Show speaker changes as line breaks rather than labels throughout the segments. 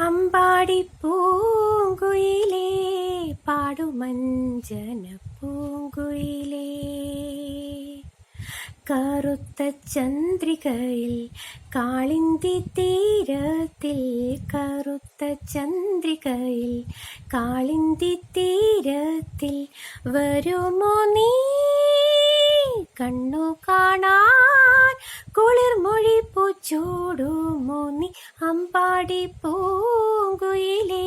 അമ്പാടി പൂങ്കുയിലേ പാടുമഞ്ജന പൂങ്കുയിലേ കറുത്ത ചന്ദ്രികയിൽ കാളിന്തി തീരത്തിൽ കറുത്ത ചന്ദ്രികയിൽ കാളിന്തി തീരത്തിൽ വരുമോ നീ? കണ്ണു കാണാൻ കുളിർമൊഴി പൂച്ചോടുമോ നീ? അമ്പാടി പൂങ്കുയിലേ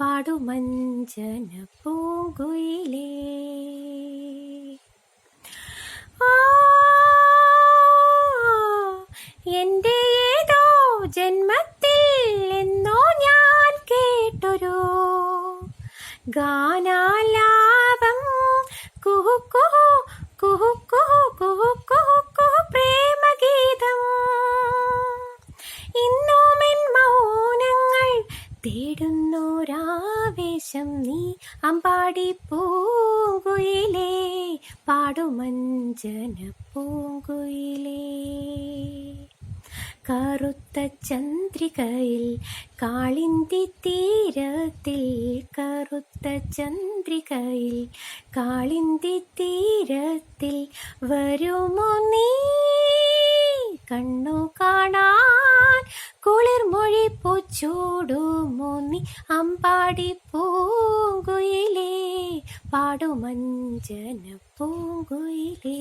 പാടുമഞ്ചന പൂങ്കുയിലേ. ആ എന്റെ ഏതോ ജന്മത്തിൽ എന്നോ ഞാൻ കേട്ടൊരു ഗാനാലാപം തേടുന്നോരാവേശം നീ അമ്പാടി പൂങ്കുയിലേ പാടുമഞ്ജന പൂങ്കുയിലേ കറുത്ത ചന്ദ്രികയിൽ കാളിന്തി തീരത്തിൽ കറുത്ത ചന്ദ്രികയിൽ കാളിന്തി തീരത്തിൽ വരുമോ നീ? കണ്ണു കാണാൻ കുളിർമൊഴി പൂച്ചൂടുമോ നീ? അമ്പാടി പൂങ്കുയിലേ പാടുമഞ്ജന പൂങ്കുയിലേ.